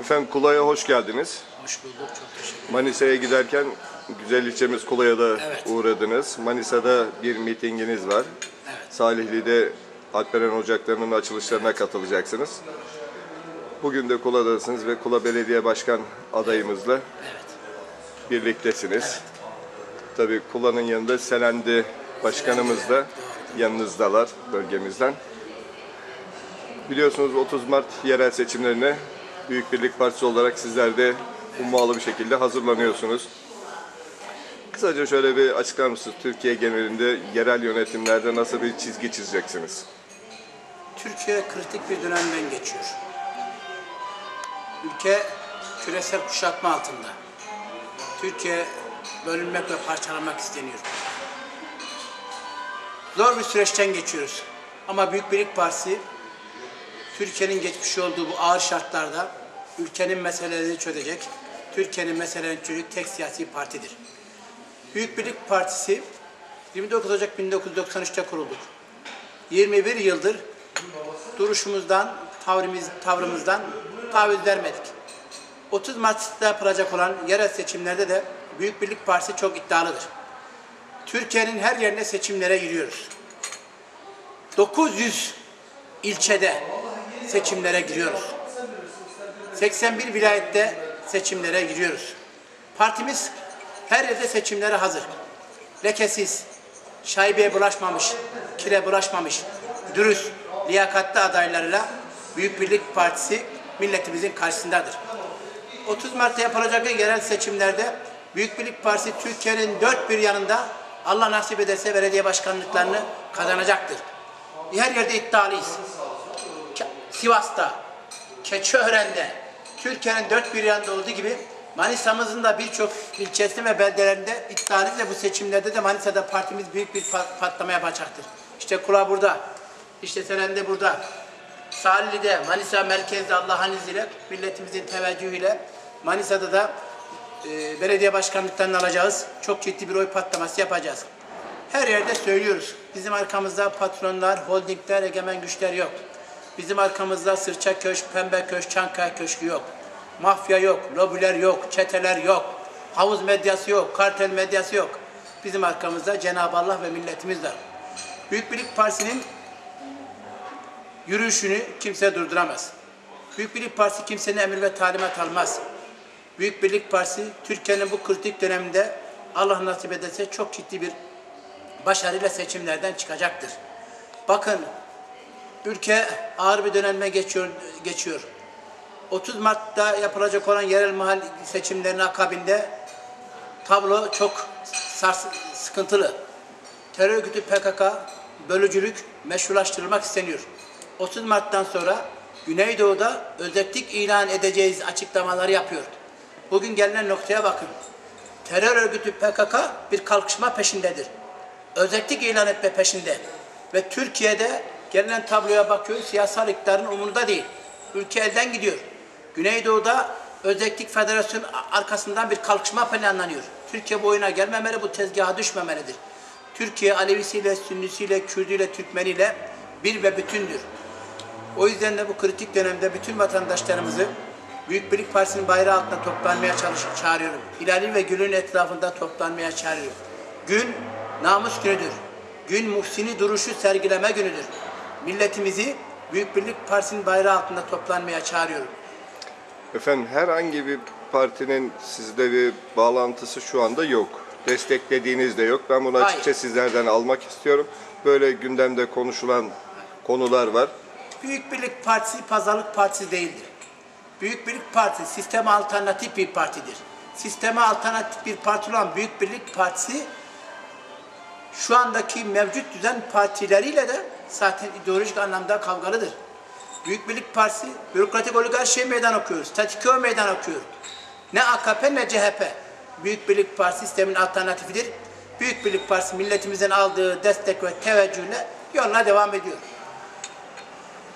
Efendim Kula'ya hoş geldiniz. Hoş bulduk. Çok teşekkür ederim. Manisa'ya giderken güzel ilçemiz Kula'ya da Evet. uğradınız. Manisa'da bir mitinginiz var. Evet. Salihli'de Alperen Ocakları'nın açılışlarına katılacaksınız. Bugün de Kula'dasınız ve Kula Belediye Başkan adayımızla Evet. birliktesiniz. Tabii Kula'nın yanında Selendi Başkanımız da yanınızdalar bölgemizden. Biliyorsunuz 30 Mart yerel seçimlerine Büyük Birlik Partisi olarak sizler de ummalı bir şekilde hazırlanıyorsunuz. Kısaca şöyle bir açıklar mısınız? Türkiye genelinde yerel yönetimlerde nasıl bir çizgi çizeceksiniz? Türkiye kritik bir dönemden geçiyor. Ülke küresel kuşatma altında. Türkiye bölünmek ve parçalanmak isteniyor. Zor bir süreçten geçiyoruz. Ama Büyük Birlik Partisi Türkiye'nin geçmiş olduğu bu ağır şartlarda ülkenin meselelerini çözecek, Türkiye'nin meselelerini çözecek tek siyasi partidir. Büyük Birlik Partisi 29 Ocak 1993'te kurulduk. 21 yıldır duruşumuzdan, tavrımız, tavrımızdan taviz vermedik. 30 Mart'ta yapılacak olan yerel seçimlerde de Büyük Birlik Partisi çok iddialıdır. Türkiye'nin her yerine seçimlere giriyoruz. 900 ilçede seçimlere giriyoruz. 81 vilayette seçimlere giriyoruz. Partimiz her yerde seçimlere hazır. Lekesiz, şaibeye bulaşmamış, kire bulaşmamış, dürüst, liyakatli adaylarıyla Büyük Birlik Partisi milletimizin karşısındadır. 30 Mart'ta yapılacak yerel seçimlerde Büyük Birlik Partisi Türkiye'nin dört bir yanında Allah nasip ederse belediye başkanlıklarını kazanacaktır. Her yerde iddialıyız. Sivas'ta, Keçiören'de, Türkiye'nin dört bir yanında olduğu gibi Manisa'mızın da birçok ilçesi ve beldelerinde iddialıyız ve bu seçimlerde de Manisa'da partimiz büyük bir pa- patlama yapacaktır. İşte Kula burada, işte Selen'de burada, Salihli'de, Manisa merkezde Allah'ın izniyle, milletimizin teveccühüyle Manisa'da da e, belediye başkanlıklarını alacağız. Çok ciddi bir oy patlaması yapacağız. Her yerde söylüyoruz. Bizim arkamızda patronlar, holdingler, egemen güçler yok. Bizim arkamızda Sırça Köşk, Pembe Köşk, Çankaya Köşkü yok. Mafya yok, lobiler yok, çeteler yok. Havuz medyası yok, kartel medyası yok. Bizim arkamızda Cenab-ı Allah ve milletimiz var. Büyük Birlik Partisi'nin yürüyüşünü kimse durduramaz. Büyük Birlik Partisi kimsenin emir ve talimat almaz. Büyük Birlik Partisi Türkiye'nin bu kritik döneminde Allah nasip ederse çok ciddi bir başarıyla seçimlerden çıkacaktır. Bakın ülke ağır bir döneme geçiyor. geçiyor. 30 Mart'ta yapılacak olan yerel mahalle seçimlerinin akabinde tablo çok sars sıkıntılı. Terör örgütü PKK bölücülük meşrulaştırılmak isteniyor. 30 Mart'tan sonra Güneydoğu'da özellik ilan edeceğiz açıklamaları yapıyor. Bugün gelinen noktaya bakın. Terör örgütü PKK bir kalkışma peşindedir. Özellik ilan etme peşinde. Ve Türkiye'de gelinen tabloya bakıyor, siyasal iktidarın umurunda değil. Ülke elden gidiyor. Güneydoğu'da Özellik Federasyonu arkasından bir kalkışma planlanıyor. Türkiye bu oyuna gelmemeli, bu tezgaha düşmemelidir. Türkiye Alevisiyle, Sünnisiyle, Kürdüyle, Türkmeniyle bir ve bütündür. O yüzden de bu kritik dönemde bütün vatandaşlarımızı Büyük Birlik Partisi'nin bayrağı altında toplanmaya çalış çağırıyorum. Hilali ve Gül'ün etrafında toplanmaya çağırıyorum. Gün namus günüdür. Gün muhsini duruşu sergileme günüdür. Milletimizi Büyük Birlik Partisi'nin bayrağı altında toplanmaya çağırıyorum. Efendim herhangi bir partinin sizde bir bağlantısı şu anda yok. Desteklediğiniz de yok. Ben bunu Hayır. açıkça sizlerden almak istiyorum. Böyle gündemde konuşulan konular var. Büyük Birlik Partisi pazarlık partisi değildir. Büyük Birlik Partisi sisteme alternatif bir partidir. Sisteme alternatif bir parti olan Büyük Birlik Partisi şu andaki mevcut düzen partileriyle de zaten ideolojik anlamda kavgalıdır. Büyük Birlik Partisi bürokratik oligarşiye meydan okuyor, statiko meydan okuyor. Ne AKP ne CHP. Büyük Birlik Partisi sistemin alternatifidir. Büyük Birlik Partisi milletimizden aldığı destek ve teveccühle yoluna devam ediyor.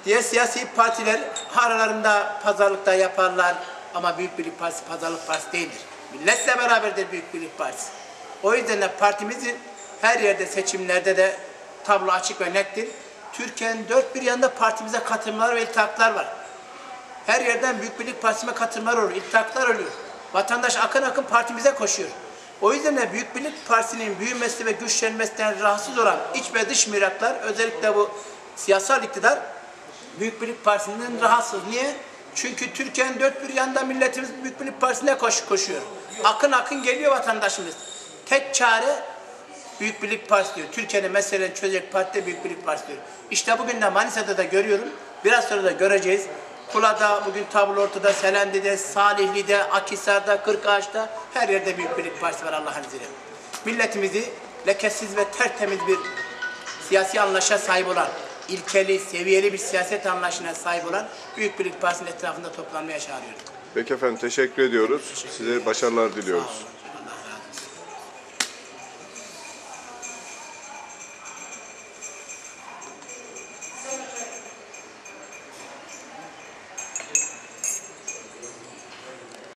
Diğer siyasi partiler aralarında pazarlıkta yaparlar ama Büyük Birlik Partisi pazarlık partisi değildir. Milletle beraberdir Büyük Birlik Partisi. O yüzden de partimizin her yerde seçimlerde de tablo açık ve nettir. Türkiye'nin dört bir yanında partimize katılımlar ve iltihaklar var. Her yerden Büyük Birlik Partisi'ne katılımlar oluyor, iltihaklar oluyor. Vatandaş akın akın partimize koşuyor. O yüzden de Büyük Birlik Partisi'nin büyümesi ve güçlenmesinden rahatsız olan iç ve dış miraklar, özellikle bu siyasal iktidar Büyük Birlik Partisi'nden rahatsız. Niye? Çünkü Türkiye'nin dört bir yanında milletimiz Büyük Birlik Partisi'ne koş, koşuyor. Akın akın geliyor vatandaşımız. Tek çare Büyük Birlik Partisi diyor. Türkiye'nin meselelerini çözecek parti Büyük Birlik Partisi diyor. İşte bugün de Manisa'da da görüyorum. Biraz sonra da göreceğiz. Kula'da bugün tablo ortada, Selendi'de, Salihli'de, Akhisar'da, Kırkağaç'ta her yerde Büyük Birlik Partisi var Allah'ın izniyle. Milletimizi lekesiz ve tertemiz bir siyasi anlaşa sahip olan, ilkeli, seviyeli bir siyaset anlayışına sahip olan Büyük Birlik Partisi'nin etrafında toplanmaya çağırıyorum. Peki efendim teşekkür ediyoruz. Size başarılar diliyoruz.